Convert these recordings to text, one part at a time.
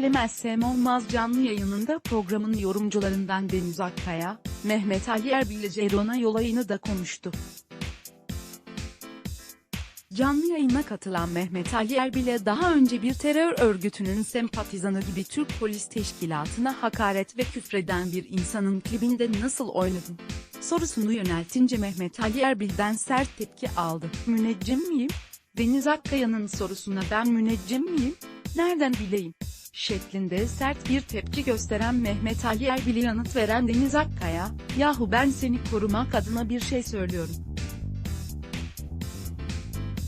söylemezsem olmaz canlı yayınında programın yorumcularından Deniz Akkaya, Mehmet Ali Erbil Cerona Yolayını da konuştu. Canlı yayına katılan Mehmet Ali Erbil'e daha önce bir terör örgütünün sempatizanı gibi Türk Polis Teşkilatı'na hakaret ve küfreden bir insanın klibinde nasıl oynadın? Sorusunu yöneltince Mehmet Ali Erbil'den sert tepki aldı. Müneccim miyim? Deniz Akkaya'nın sorusuna ben müneccim miyim? Nereden bileyim? Şeklinde sert bir tepki gösteren Mehmet Ali Erbil'e yanıt veren Deniz Akkaya, yahu ben seni korumak adına bir şey söylüyorum.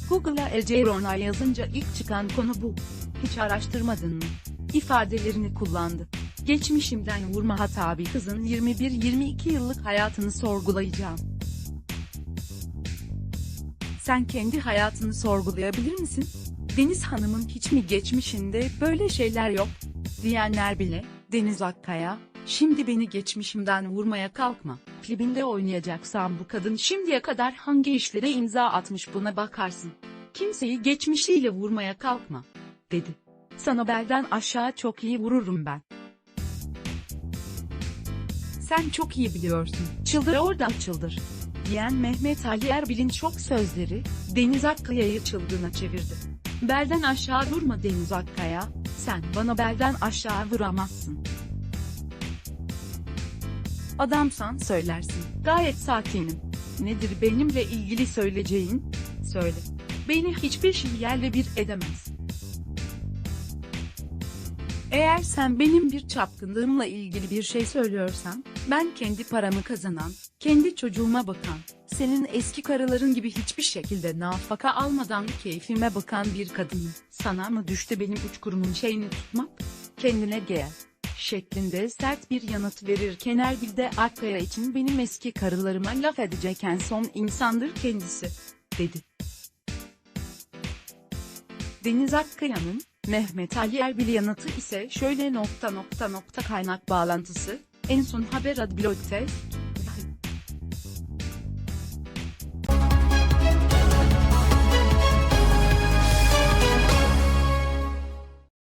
Google'a Ecerona yazınca ilk çıkan konu bu. Hiç araştırmadın mı? ifadelerini kullandı. Geçmişimden vurma hata bir kızın 21-22 yıllık hayatını sorgulayacağım. Sen kendi hayatını sorgulayabilir misin? Deniz Hanım'ın hiç mi geçmişinde böyle şeyler yok? Diyenler bile, Deniz Akkaya, şimdi beni geçmişimden vurmaya kalkma. Klibinde oynayacaksam bu kadın şimdiye kadar hangi işlere imza atmış buna bakarsın. Kimseyi geçmişiyle vurmaya kalkma, dedi. Sana belden aşağı çok iyi vururum ben. Sen çok iyi biliyorsun. Çıldır oradan çıldır. Diyen Mehmet Ali Erbil'in çok sözleri, Deniz Akkaya'yı çılgına çevirdi. Belden aşağı vurma Deniz Akkaya, sen bana belden aşağı vuramazsın. Adamsan söylersin. Gayet sakinim. Nedir benimle ilgili söyleyeceğin? Söyle. Beni hiçbir şey yerle bir edemez. Eğer sen benim bir çapkınlığımla ilgili bir şey söylüyorsan, ben kendi paramı kazanan, kendi çocuğuma bakan, senin eski karıların gibi hiçbir şekilde nafaka almadan keyfime bakan bir kadınım. Sana mı düştü benim uçkurumun şeyini tutmak? Kendine gel. Şeklinde sert bir yanıt verirken Erbil de Akkaya için benim eski karılarıma laf edecek en son insandır kendisi, dedi. Deniz Akkaya'nın, Mehmet Ali Erbil yanıtı ise şöyle nokta nokta nokta kaynak bağlantısı, en son haber adblog'te,